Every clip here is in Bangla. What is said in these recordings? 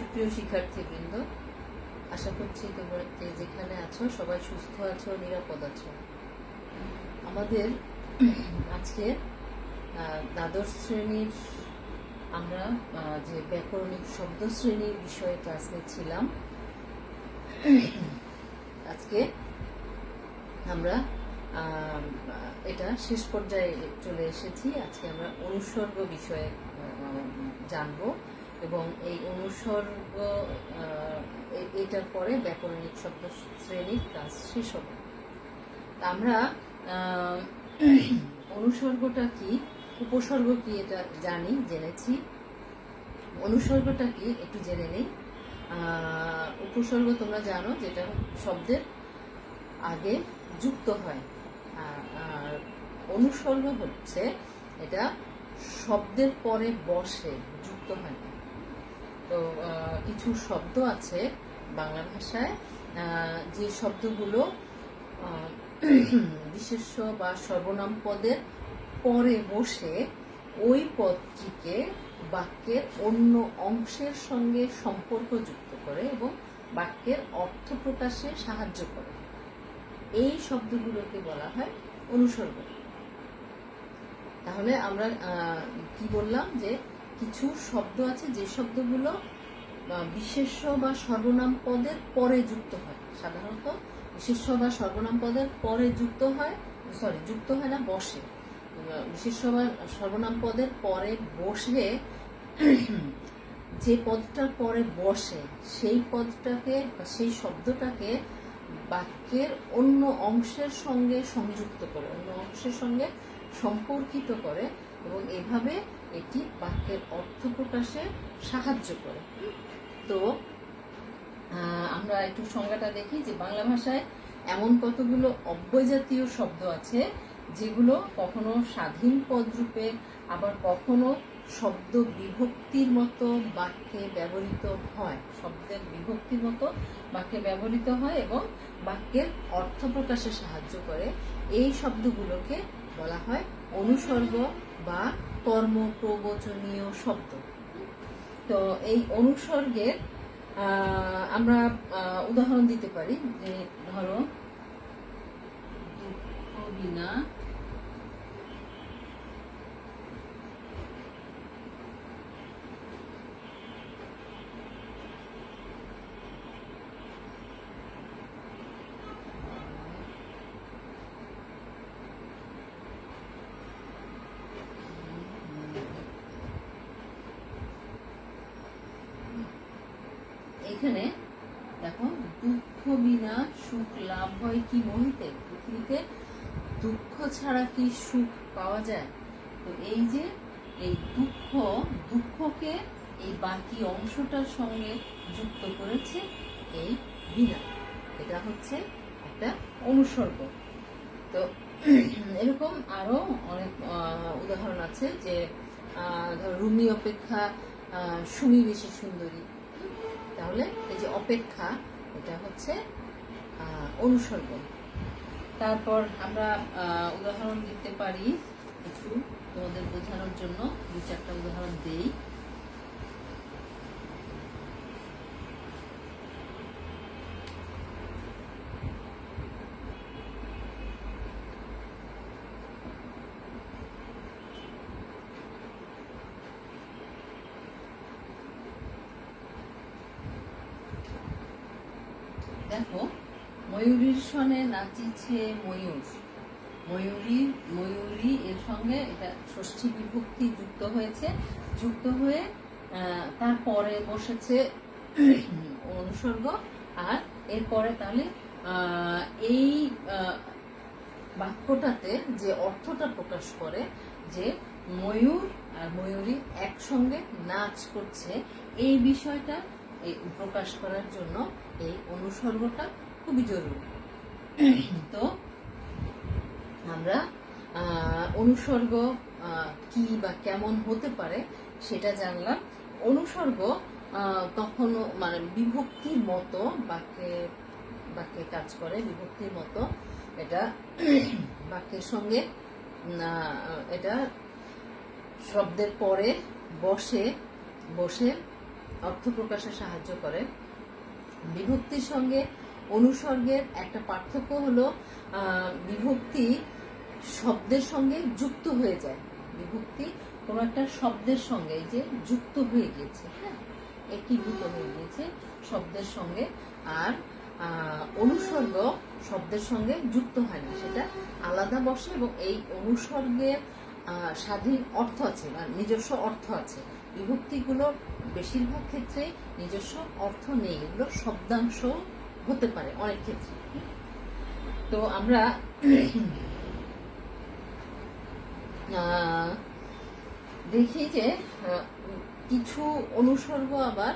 সুপ্রিয় শিক্ষার্থীবৃন্দ, আশা করছি তোমরা যেখানে আছো, সবাই সুস্থ আছো, নিরাপদ আছো। আমাদের আজকে দ্বাদশ শ্রেণির আমরা যে ব্যাকরণিক শব্দ শ্রেণির বিষয়ে ক্লাস নিচ্ছিলাম আজকে আমরা এটা শেষ পর্যায়ে চলে এসেছি। আজকে আমরা অনুসর্গ বিষয়ে জানব। এবং এই অনুসর্গ এটার পরে ব্যাকরণিক শব্দ শ্রেণির ক্লাস শেষ হবে। আমরা অনুসর্গটা কি, উপসর্গ কি এটা জানি, জেনেছি। অনুসর্গটা কি একটু জেনে নেই। উপসর্গ তোমরা জানো যেটা শব্দের আগে যুক্ত হয়। আর- অনুসর্গ হচ্ছে এটা শব্দের পরে বসে, যুক্ত হয়। কিছু শব্দ আছে বাংলা ভাষায় যে শব্দগুলো আহ, বিশেষ্য বা সর্বনাম পদের পরে বসে ওই পদটিকে বাক্যের অন্য অংশের সঙ্গে সম্পর্ক যুক্ত করে এবং বাক্যের অর্থ প্রকাশে সাহায্য করে। এই শব্দগুলোকে বলা হয় অনুসর্গ। তাহলে আমরা কি বললাম যে কিছু শব্দ আছে যে শব্দগুলো আহ, বিশেষ্য বা সর্বনাম পদের পরে যুক্ত হয়। সাধারণত বিশেষ্য বা সর্বনাম পদের পরে যুক্ত হয় সরি যুক্ত হয় না বসে। বিশেষ্য বা সর্বনাম পদের পরে বসে যে পদটার পরে বসে সেই পদটাকে বা সেই শব্দটাকে বাক্যের অন্য অংশের সঙ্গে সংযুক্ত করে অন্য অংশের সঙ্গে সম্পর্কিত করে এবং এভাবে এটি বাক্যের অর্থ প্রকাশে সাহায্য করে। তো আমরা একটু সংজ্ঞাটা দেখি যে বাংলা ভাষায় এমন কতগুলো অব্যজাতীয় শব্দ আছে যেগুলো কখনো স্বাধীন পদরূপে আবার কখনো শব্দ বিভক্তির মতো বাক্যে ব্যবহৃত হয়। শব্দের বিভক্তির মতো বাক্যে ব্যবহৃত হয় এবং বাক্যের অর্থ প্রকাশে সাহায্য করে। এই শব্দগুলোকে বলা হয় অনুসর্গ বা কর্ম প্রবচনীয় শব্দ। তো এই অনুসর্গের আমরা উদাহরণ দিতে পারি যে ধরো বিনা এখানে দেখো, দুঃখ বিনা সুখ লাভ হয় কি মোহিতে পৃথিবীতে দুঃখ ছাড়া কি সুখ পাওয়া যায়? তো এই যে, এই দুঃখ, দুঃখকে এই বাকি অংশটার সঙ্গে যুক্ত করেছে এই বিনা। এটা হচ্ছে একটা অনুসর্গ। তো এরকম আরও অনেক উদাহরণ আছে যে ধর রুমি অপেক্ষা সুমি বেশি সুন্দরী। তাহলে এই যে অপেক্ষা, এটা হচ্ছে অনুসর্গ। তারপর আমরা উদাহরণ দিতে পারি, একটু তোমাদের বোঝানোর জন্য দু চারটা উদাহরণ দেই। দেখো, ময়ূরীর সনে নাচিছে ময়ূর। ময়ূরী ময়ূরী এর সঙ্গে এটা ষষ্ঠী বিভক্তি যুক্ত হয়েছে। যুক্ত হয়ে তারপরে বসেছে অনুসর্গ। আর এরপরে তাহলে এই বাক্যটাতে যে অর্থটা প্রকাশ করে যে ময়ূর আর ময়ূরী একসঙ্গে নাচ করছে, এই বিষয়টা প্রকাশ করার জন্য এই অনুসর্গটা খুবই জরুরি। তো আমরা অনুসর্গ কি বা কেমন হতে পারে সেটা জানলাম। অনুসর্গ কখনো মানে বিভক্তির মতো বাক্যে বাক্যে কাজ করে, বিভক্তির মতো। এটা বাক্যের সঙ্গে এটা শব্দের পরে বসে বসে অর্থ প্রকাশে সাহায্য করে। বিভক্তির সঙ্গে অনুসর্গের একটা পার্থক্য হলো বিভক্তি শব্দের সঙ্গে যুক্ত হয়ে যায়। বিভক্তি কোনো একটা শব্দের সঙ্গে যে যুক্ত হয়ে গিয়েছে হ্যাঁ একীভূত হয়ে গিয়েছে শব্দের সঙ্গে, আর অনুসর্গ শব্দের সঙ্গে যুক্ত হয় না। সেটা আলাদা বসে এবং এই অনুসর্গের স্বাধীন অর্থ আছে বা নিজস্ব অর্থ আছে। বিভক্তিগুলোর বেশিরভাগ ক্ষেত্রে নিজস্ব অর্থ নেই, এগুলো শব্দাংশ হতে পারে অনেক ক্ষেত্রে। তো আমরা দেখি যে কিছু অনুসর্গ আবার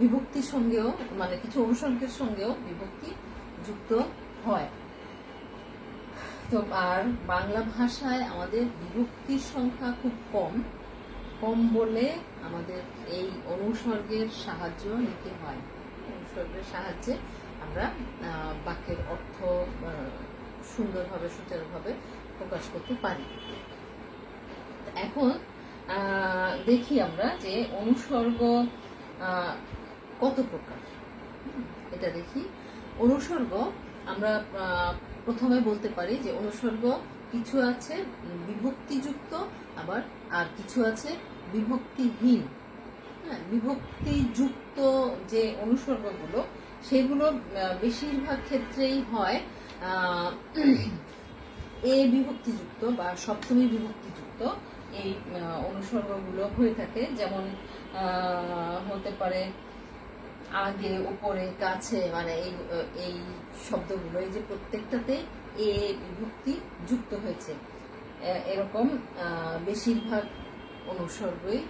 বিভক্তির সঙ্গেও মানে কিছু অনুসর্গের সঙ্গেও বিভক্তি যুক্ত হয়। তো আর বাংলা ভাষায় আমাদের বিভক্তির সংখ্যা খুব কম। কম বলে আমাদের এই অনুসর্গের সাহায্য নিতে হয়। অনুসর্গের সাহায্যে আমরা বাক্যের অর্থ সুন্দরভাবে, সুচারুভাবে প্রকাশ করতে পারি। এখন দেখি আমরা যে অনুসর্গ কত প্রকার। এটা দেখি। অনুসর্গ আমরা প্রথমে বলতে পারি যে অনুসর্গ কিছু আছে বিভক্তিযুক্ত, আবার আর কিছু আছে বিভক্তিহীন। হ্যাঁ বিভক্তিযুক্ত যে অনুসর্গগুলো, সেগুলো বেশিরভাগ ক্ষেত্রেই হয় এ বিভক্তিযুক্ত বা সপ্তমী বিভক্তিযুক্ত এই অনুসর্গগুলো হয়ে থাকে। যেমন হতে পারে আগে উপরে, কাছে মানে এই এই শব্দগুলো, এই যে প্রত্যেকটাতে এ বিভক্তি যুক্ত হয়েছে। এরকম বেশিরভাগ অনুসর্গই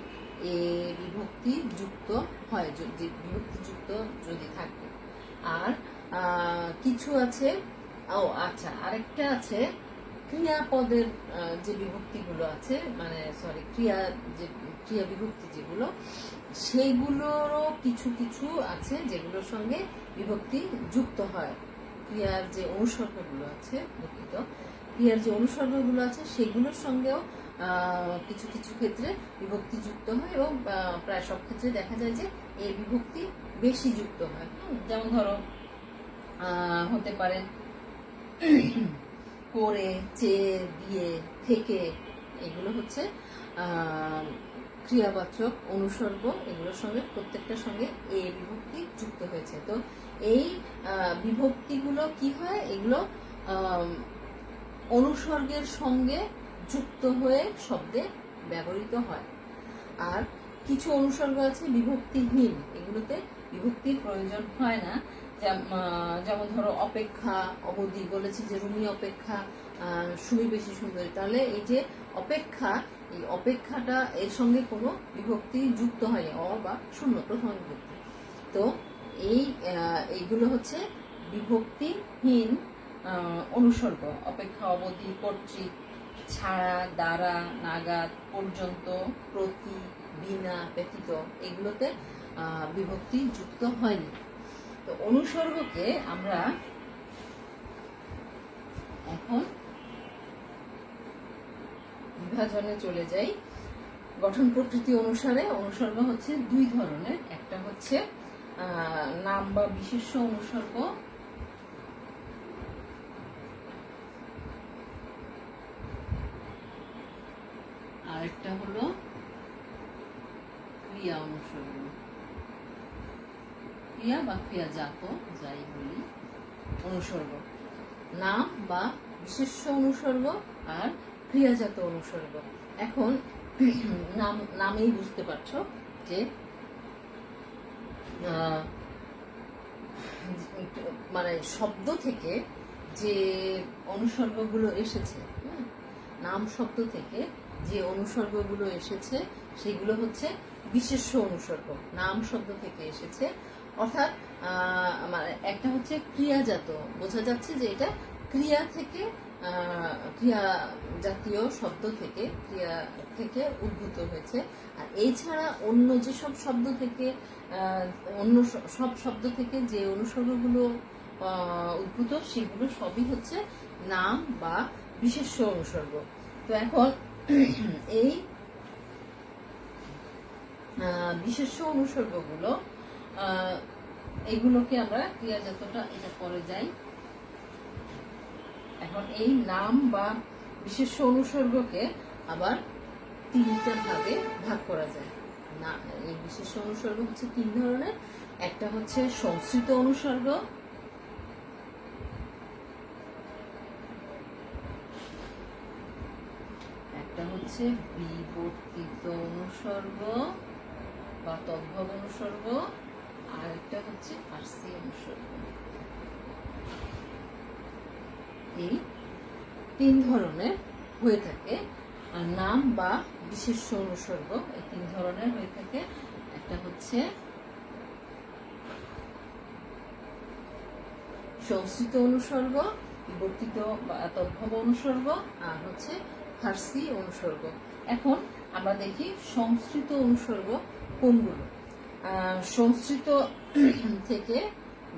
এ বিভক্তি যুক্ত হয় যদি বিভক্তি যুক্ত যদি থাকে। আর কিছু আছে, ও আচ্ছা আরেকটা আছে ক্রিয়াপদের যে বিভক্তিগুলো আছে মানে সরি ক্রিয়া যে, ক্রিয়া বিভক্তি যেগুলো, সেইগুলোরও কিছু কিছু আছে যেগুলোর সঙ্গে বিভক্তি যুক্ত হয়। ক্রিয়ার যে অনুসর্গগুলো আছে দুঃখিত ক্রিয়ার যে অনুসর্গগুলো আছে, সেগুলোর সঙ্গেও কিছু কিছু ক্ষেত্রে বিভক্তি যুক্ত হয় এবং প্রায় সব ক্ষেত্রে দেখা যায় যে এই বিভক্তি বেশি যুক্ত হয়। যেমন ধরো হতে পারে করে চেয়ে দিয়ে থেকে এগুলো হচ্ছে ক্রিয়াবাচক, অনুসর্গ এগুলোর সঙ্গে প্রত্যেকটার সঙ্গে এ বিভক্তি যুক্ত হয়েছে। তো এই বিভক্তিগুলো কি হয়? এগুলো অনুসর্গের সঙ্গে যুক্ত হয়ে শব্দে ব্যবহৃত হয়। আর কিছু অনুসর্গ আছে বিভক্তিহীন, এগুলোতে বিভক্তির প্রয়োজন হয় না। যেমন ধরো অপেক্ষা, অবধি বলেছি যে রুমি অপেক্ষা সুমি বেশি সুন্দরী। তাহলে এই যে অপেক্ষা, এই অপেক্ষাটা এর সঙ্গে কোনো বিভক্তি যুক্ত হয়নি, অ বা শূন্য, প্রথম বিভক্তি। তো এই এইগুলো হচ্ছে বিভক্তিহীন অনুসর্গ। অপেক্ষা, অবধি, কর্তৃক, ছাড়া, দ্বারা, নাগাদ, পর্যন্ত, প্রতি, বিনা, ব্যতীত। এগুলোতে বিভক্তি যুক্ত হয়নি। তো অনুসর্গকে আমরা এখন বিভাজনে চলে যাই। গঠন প্রকৃতি অনুসারে অনুসর্গ হচ্ছে দুই ধরনের। একটা হচ্ছে নাম বা বিশেষ্য অনুসর্গ। আরেকটা হলো ক্রিয়া অনুসর্গ। ক্রিয়া বা ক্রিয়াজাত যাই বলি। অনুসর্গ। নাম বা বিশেষ্য অনুসর্গ আর ক্রিয়াজাত অনুসর্গ। এখন নাম, নামেই বুঝতে পারছ যে মানে শব্দ থেকে যে অনুসর্গগুলো এসেছে নাম শব্দ থেকে যে অনুসর্গগুলো এসেছে, সেগুলো হচ্ছে বিশেষ্য অনুসর্গ। নাম শব্দ থেকে এসেছে অর্থাৎ মানে একটা হচ্ছে ক্রিয়াজাত। বোঝা যাচ্ছে যে এটা ক্রিয়া থেকে ক্রিয়া জাতীয় শব্দ থেকে ক্রিয়া থেকে উদ্ভূত হয়েছে। আর এছাড়া অন্য যেসব শব্দ থেকে অন্য সব শব্দ থেকে যে অনুসর্গগুলো উদ্ভূত সেগুলো সবই হচ্ছে নাম বা বিশেষ্য অনুসর্গ। তো এখন এই আহ, বিশেষ্য অনুসর্গগুলো এগুলোকে আমরা ক্রিয়াজাতটা এটা পরে যাই। এখন এই নাম বা বিশেষ্য অনুসর্গকে আবার তিনটা ভাগে ভাগ করা যায়। না, এই বিশেষ্য অনুসর্গ হচ্ছে তিন ধরনের। একটা হচ্ছে সংস্কৃত অনুসর্গ। একটা হচ্ছে বিবর্তিত অনুসর্গ বা তদ্ভব অনুসর্গ। আর হচ্ছে ফার্সি অনুসর্গ এই তিন ধরনের হয়ে থাকে। নাম বা বিশেষ্য অনুসর্গ এই তিন ধরনের হয়ে থাকে। একটা হচ্ছে সংস্কৃত অনুসর্গ, বিবর্তিত বা তদ্ভব অনুসর্গ, আর হচ্ছে ফার্সি অনুসর্গ। এখন আমরা দেখি সংস্কৃত অনুসর্গ কোনগুলো? সংস্কৃত থেকে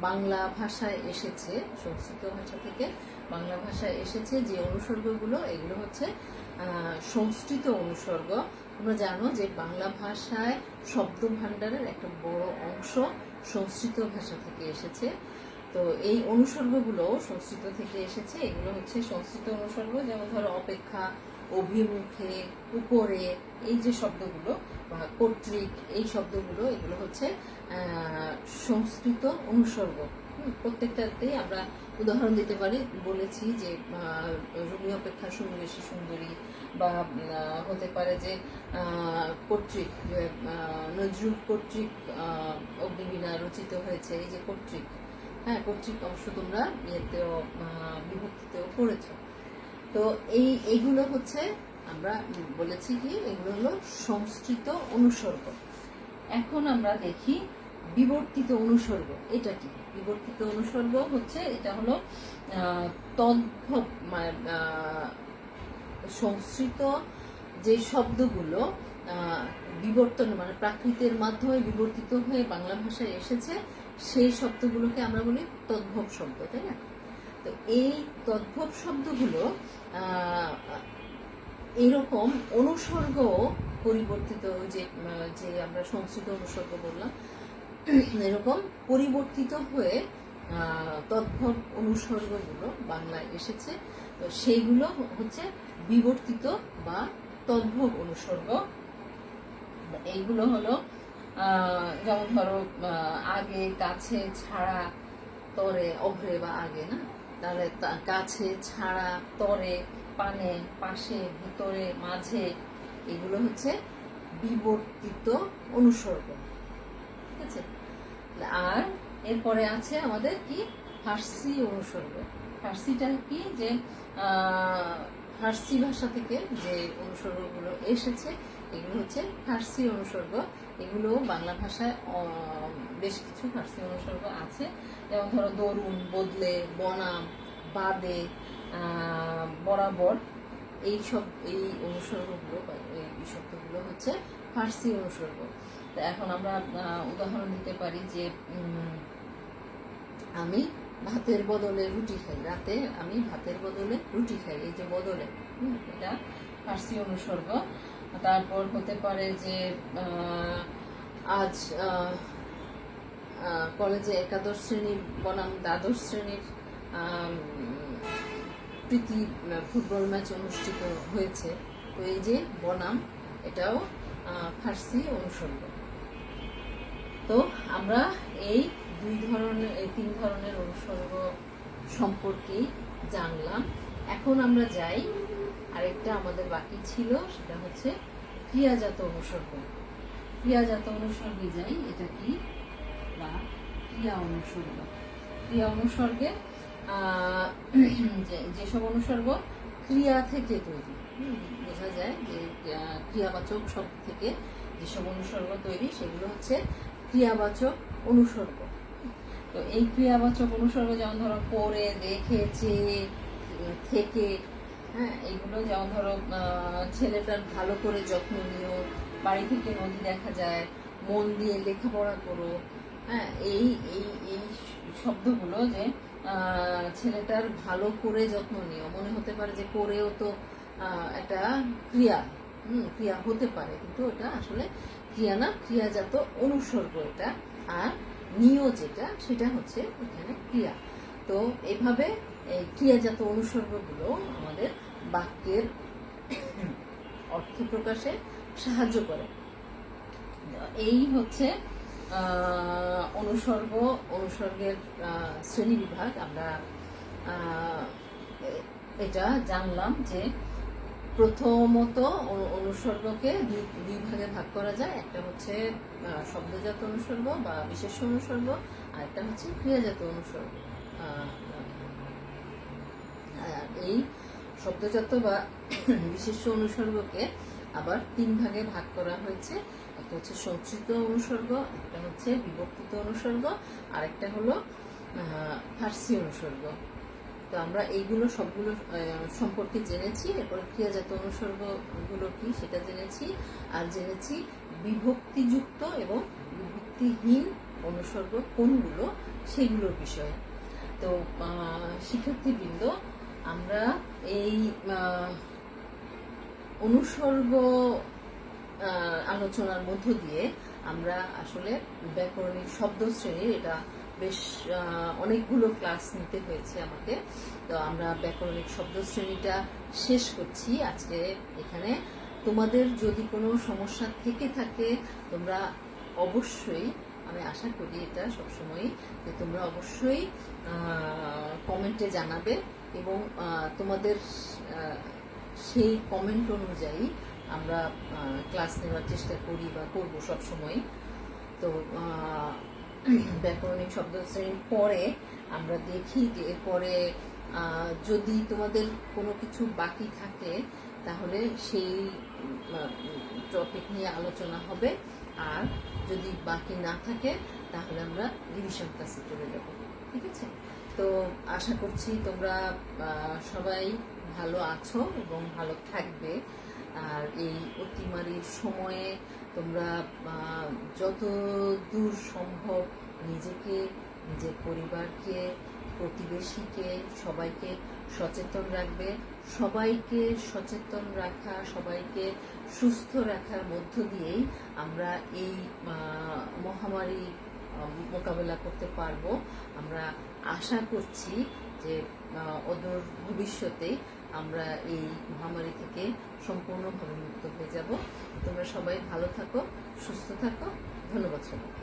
বাংলা ভাষায় এসেছে, সংস্কৃত ভাষা থেকে বাংলা ভাষায় এসেছে যে অনুসর্গগুলো, এগুলো হচ্ছে সংস্কৃত অনুসর্গ। তোমরা জানো যে বাংলা ভাষায় শব্দ ভাণ্ডারের একটা বড় অংশ সংস্কৃত ভাষা থেকে এসেছে। তো এই অনুসর্গগুলো সংস্কৃত থেকে এসেছে। এগুলো হচ্ছে সংস্কৃত অনুসর্গ, যেমন ধরো অপেক্ষা, অভিমুখে, উপরে, এই যে শব্দগুলো কর্তৃক এই শব্দগুলো, এগুলো হচ্ছে সংস্কৃত অনুসর্গ। প্রত্যেকটাতেই আমরা উদাহরণ দিতে পারি, বলেছি যে রুমি অপেক্ষা সুন্দর সুন্দরী বা হতে পারে যে কর্তৃক নজরুল কর্তৃক অগ্নিবীণা রচিত হয়েছে, এই যে কর্তৃক। হ্যাঁ কর্তৃক অংশ তোমরা ইয়েতেও বিভক্তিতেও পড়েছো। তো এই, এইগুলো হচ্ছে আমরা বলেছি কি, এগুলো হলো সংস্কৃত অনুসর্গ। এখন আমরা দেখি বিবর্তিত অনুসর্গ, এটা কি? বিবর্তিত অনুসর্গ হচ্ছে, এটা হলো তদ্ভব মানে সংস্কৃত যে শব্দগুলো বিবর্তন মানে প্রাকৃতের মাধ্যমে বিবর্তিত হয়ে বাংলা ভাষায় এসেছে, সেই শব্দগুলোকে আমরা বলি তদ্ভব শব্দ, তাই না? তো এই তদ্ভব শব্দগুলো আহ, এরকম অনুসর্গ পরিবর্তিত যে যে আমরা সংস্কৃত অনুসর্গ বললাম এরকম পরিবর্তিত হয়ে তদ্ভব অনুসর্গগুলো বাংলায় এসেছে। তো সেইগুলো হচ্ছে বিবর্তিত বা তদ্ভব অনুসর্গ। এইগুলো হলো যেমন ধরো আগে কাছে ছাড়া তরে অভ্রে বা আগে না? তাহলে কাছে ছাড়া তরে পানে, পাশে, ভিতরে, মাঝে, এগুলো হচ্ছে বিবর্তিত অনুসর্গ। ঠিক আছে? আর এরপরে আছে আমাদের কি? ফার্সি অনুসর্গ। ফার্সিটা কি? যে ফার্সি ভাষা থেকে যে অনুসর্গগুলো এসেছে, এগুলো হচ্ছে ফার্সি অনুসর্গ। এগুলো বাংলা ভাষায় বেশ কিছু ফার্সি অনুসর্গ আছে। যেমন ধরো, দরুন, বদলে, বনাম, বাদে বরাবর এই সব, এই অনুসর্গগুলো এই শব্দগুলো হচ্ছে ফার্সি অনুসর্গ তো এখন আমরা উদাহরণ দিতে পারি যে আমি ভাতের বদলে রুটি খাই। রাতে আমি ভাতের বদলে রুটি খাই, এই যে বদলে এটা ফার্সি অনুসর্গ। তারপর হতে পারে যে আজ কলেজে একাদশ শ্রেণির বনাম দ্বাদশ শ্রেণির প্রীতি ফুটবল ম্যাচ অনুষ্ঠিত হয়েছে। তো এই যে বনাম, এটাও ফার্সি অনুসর্গ তো আমরা এই দুই ধরনের, এই তিন ধরনের অনুসর্গ সম্পর্কে জানলাম। এখন আমরা যাই, আরেকটা আমাদের বাকি ছিল, সেটা হচ্ছে ক্রিয়াজাত অনুসর্গ ক্রিয়াজাত অনুসর্গে যাই, এটা কি? বা ক্রিয়া অনুসর্গ ক্রিয়া অনুসর্গে যেসব অনুসর্গ ক্রিয়া থেকে তৈরি বোঝা যায় যে ক্রিয়াবাচক শব্দ থেকে যেসব অনুসর্গ তৈরি সেগুলো হচ্ছে ক্রিয়াবাচক অনুসর্গ। তো এই ক্রিয়াবাচক অনুসর্গ যেমন ধরো পড়ে, দেখে, চেয়ে, থেকে হ্যাঁ এইগুলো যেমন ধরো ছেলেটার ভালো করে যত্ন নিও, বাড়ি থেকে নদী দেখা যায়, মন দিয়ে লেখাপড়া করো হ্যাঁ এই এই এই শব্দগুলো যে ছেলেটার ভালো করে যত্ন নিও। মনে হতে পারে যে করেও তো একটা ক্রিয়া, হুম, ক্রিয়া হতে পারে, কিন্তু ওটা আসলে ক্রিয়া না, ক্রিয়াজাত অনুসর্গ এটা। আর নিয় যেটা, সেটা হচ্ছে এখানে ক্রিয়া। তো এভাবে ক্রিয়াজাত অনুসর্গগুলো আমাদের বাক্যের অর্থ প্রকাশে সাহায্য করে। এই হচ্ছে অনুসর্গ, অনুসর্গের শ্রেণি বিভাগ আমরা এটা জানলাম যে প্রথমত অনুসর্গকে দুই ভাগে ভাগ করা যায়। একটা হচ্ছে শব্দজাত অনুসর্গ বা বিশেষ অনুসর্গ, আর একটা হচ্ছে ক্রিয়াজাত অনুসর্গ। এই শব্দজাত বা বিশেষ অনুসর্গকে আবার তিন ভাগে ভাগ করা হয়েছে। একটা হচ্ছে সঞ্চিত অনুসর্গ, একটা হচ্ছে বিভক্তিত অনুসর্গ আর একটা হলো ফার্সি অনুসর্গ। তো আমরা এইগুলো সবগুলো সম্পর্কে জেনেছি, এরপরে ক্রিয়াজাত অনুসর্গগুলো কি সেটা জেনেছি, আর জেনেছি বিভক্তিযুক্ত এবং বিভক্তিহীন অনুসর্গ কোনগুলো সেগুলোর বিষয়ে। তো শিক্ষার্থীবৃন্দ, আমরা এই অনুসর্গ আলোচনার মধ্য দিয়ে আমরা আসলে ব্যাকরণিক শব্দ শ্রেণির এটা বেশ অনেকগুলো ক্লাস নিতে হয়েছে আমাকে। তো আমরা ব্যাকরণিক শব্দ শ্রেণীটা শেষ করছি। আজকে এখানে তোমাদের যদি কোনো সমস্যা থেকে থাকে, তোমরা অবশ্যই, আমি আশা করি এটা সবসময় যে তোমরা অবশ্যই কমেন্টে জানাবে এবং তোমাদের সেই কমেন্ট অনুযায়ী আমরা ক্লাস নেওয়ার চেষ্টা করি বা করব সবসময় তো ব্যাকরণিক শব্দ শ্রেণির পরে আমরা দেখি যে এরপরে যদি তোমাদের কোনো কিছু বাকি থাকে, তাহলে সেই টপিক নিয়ে আলোচনা হবে। আর যদি বাকি না থাকে, তাহলে আমরা রিভিশন ক্লাসে চলে যাব। ঠিক আছে? তো আশা করছি তোমরা সবাই ভালো আছো এবং ভালো থাকবে। আর এই অতিমারির সময়ে তোমরা যত দূর সম্ভব নিজেকে, নিজের পরিবারকে, প্রতিবেশীকে, সবাইকে সচেতন রাখবে। সবাইকে সচেতন রাখা, সবাইকে সুস্থ রাখার মধ্য দিয়েই আমরা এই মহামারী মোকাবেলা করতে পারব। আমরা আশা করছি যে অদূর ভবিষ্যতে আমরা এই মহামারী থেকে সম্পূর্ণভাবে মুক্ত হয়ে যাব। তোমরা সবাই ভালো থাকো, সুস্থ থাকো। ধন্যবাদ সবাই